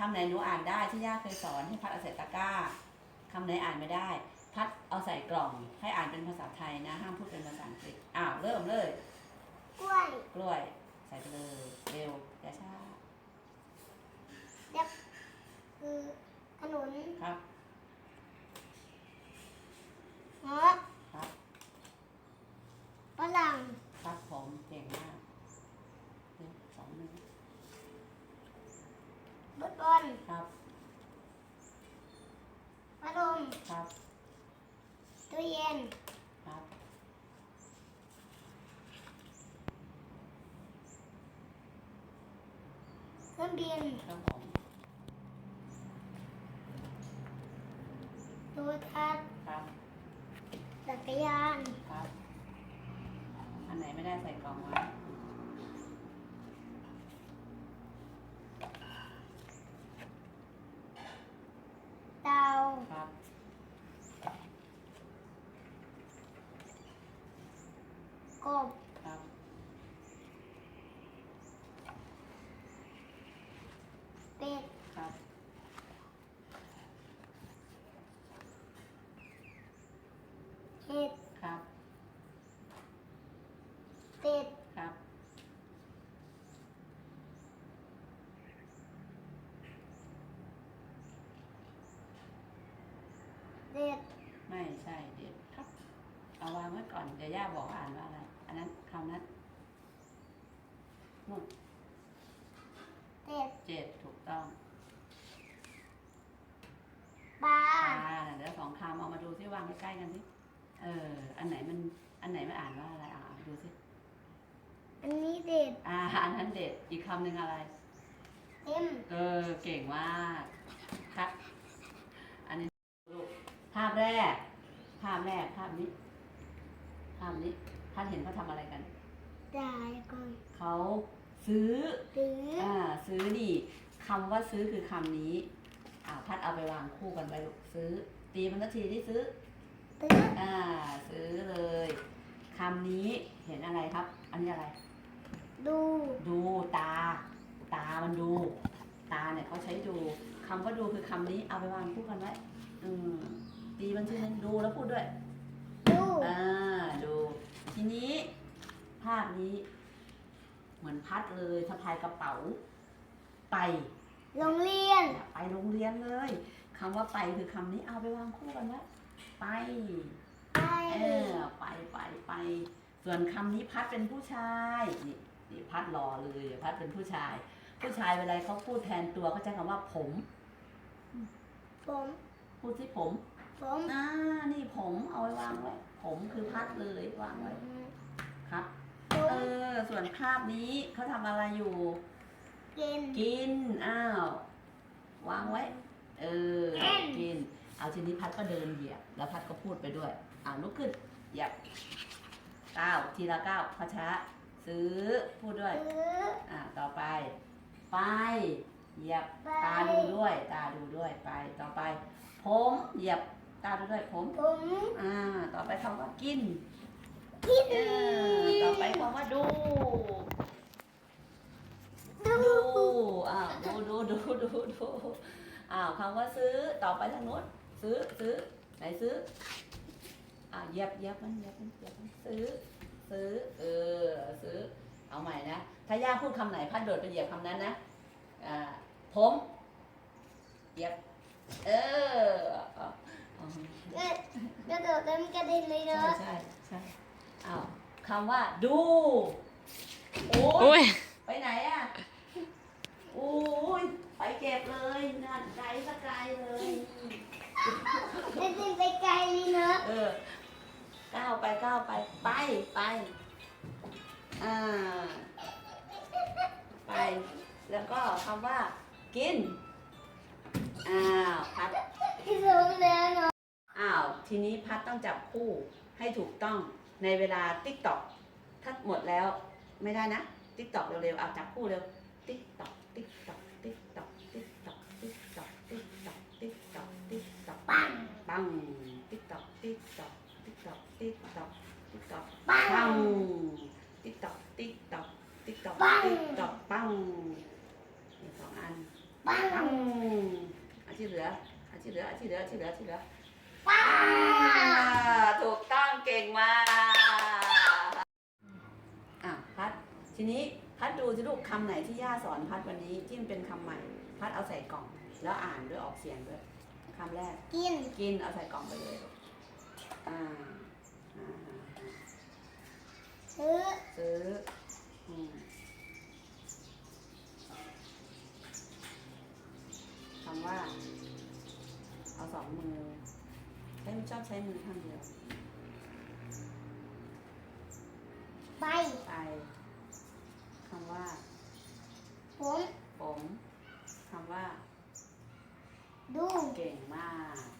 คำไหนหนูอ่านได้ที่ย่าเคยสอนให้พัดเอาใส่ตะกร้าคำไหนอ่านไม่ได้ พัดเอาใส่กล่อง ให้อ่านเป็นภาษาไทยนะ ห้ามพูดเป็นภาษาอังกฤษอ้าวเริ่มเลย กล้วย กล้วย ใส่ไปเลยเร็วอย่าช้า คือขนุน ครับ เงาะ ครับ ฝรั่ง ครับผมเก่งมากเร็วสองมือ บุตบอล ครับ พัดลม ครับ ตู้เย็น ครับ เครื่องบิน ครับผมโทรทัศน์ครับ จักรยาน ครับ อันไหนไม่ได้ใส่กล่องไว้ เตา ครับ กบครับเป็ดครับเห็ดครับเป็ดครับเด็ดไม่ใช่เด็ดครับ เอาวางไว้ก่อนเดี๋ยวย่าบอกอ่านว่า อะไรอันนั้นคำนั้นนู่นเด็ดเจ็ดถูกต้องปลาอ่าเดี๋ยวสองคำเอามาดูซิวางใกล้ๆกันสิเออ อันไหนมัน อันไหนมันอ่านว่าอะไรอ่าดูสิอันนี้เด็ดอ่าอันนั้นเด็ดอีกคำหนึ่งอะไร เต็มเออ เก่งมากครับ อันนี้ลูกภาพแรก ภาพแรก ภาพนี้ ภาพนี้ท่านเห็นเขาทำอะไรกัน จ่ายก่อนเขาซื้อ ซื้ออ่า ซื้อนี่คำว่าซื้อคือคำนี้ อ่า พัดเอาไปวางคู่กันไว้ลูกซื้อ ตีมันสักทีที่ซื้อ ซื้ออ่า ซื้อเลยคำนี้เห็นอะไรครับ อันนี้อะไร ดูดูตา ตามันดู ตาเนี่ยเขาใช้ดูคำว่าดูคือคำนี้เอาไปวางคู่กันไว้อืมตีมันทีนึงดูแล้วพูดด้วย ดูอ่าดู ทีนี้ภาพนี้ เหมือนพัดเลยสะพายกระเป๋า ไปโรงเรียนเนี่ยไปโรงเรียนเลยคำว่าไปคือคำนี้เอาไปวางคู่กันไว้ไป ไปเออไปไปไป ส่วนคำนี้พัดเป็นผู้ชายนี่นี่พัดรอเลยพัดเป็นผู้ชาย ผู้ชายเวลาเขาพูดแทนตัวเขาใช้คำว่าผม ผม พูดที่ผม ผม อ่า นี่ผมเอาไว้วางไว้ ผมคือพัดเลยวางไว้ครับผเอมอส่วนภาพนี้เขาทำอะไรอยู่ กิน กิน อ้าว วางไว้ เออ กิน เอาทีนี้พัดก็เดินเหยียบ แล้วพัดก็พูดไปด้วยอ่าลุกขึ้น เหยียบก้าวทีละก้าวช้าๆซื้อ พูดด้วยซื้ออ่า ต่อไป ไป เหยียบไปตาดูด้วย ตาดูด้วย ไป ต่อไป ผม เหยียบ ตาดูด้วยผม ผมอ่า ต่อไปคำว่ากิน กินเออต่อไปคำว่าดูดู ดูอ้าวดูดูดูดูดูอ้าวคำว่าซื้อ ต่อไปทางโน้นซื้อซื้อไหนซื้ออ่าเหยียบเหยียบมันเหยียบมันเหยียบมันซื้อ ซื้อ เออ ซื้อ เอาใหม่นะ ถ้าย่าพูดคำไหนพัดโดดไปเหยียบคำนั้นนะ อ่า ผมเหยียบเออ กระโดดเต็มกระเด็นเลยเนใช่อะใช่ใช่อ้าวคำว่าดู โอ้โอ้ยยไปไหนอะโอ้ยไปเก็บเลยนั่นไกลสักไกลเลยกระเด็นไปไกลเลยเนอะเออก้าวไปก้าวไปไปไปอ่าไป แล้วก็คำว่ากิน อ้าวพัด ที่สูงแล้วเนอะ อ้าว ทีนี้พัดต้องจับคู่ให้ถูกต้องในเวลาติ๊กตอกถ้าหมดแล้วไม่ได้นะติ๊กตอกเร็วๆเอาจับคู่เร็วติ๊กตอกติ๊กตอกติ๊กตอกติ๊กตอกติ๊กตอกติ๊กตอกติ๊กตอกติ๊กตอกปังปังติ๊กตอกติ๊กตอกติ๊กตอกติ๊กตอกติ๊กตอกปัปังงติ๊กตอกติ๊กตอกติ๊กตอกปังติ๊กตอกปังมีสองอันปัปังปังอันที่เหลืออันที่เหลืออันที่เหลืออันที่เหลืออันที่เหลือ ปังอ่าถูกต้องเก่งมากอะพัด ทีนี้พัดดูสิลูกคำไหนที่ย่าสอนพัดวันนี้ที่มันเป็นคำใหม่ พัดเอาใส่กล่อง แล้วอ่านด้วยออกเสียงด้วยคำแรก กิน กินเอาใส่กล่องไปเลยอ่าอ่าซื้อ ซื้ออืมคำว่า เอาสองมือ ใช้ชอบใช้มือข้างเดียวไปไปคำว่า ผม ผมคำว่า ดู เก่งมาก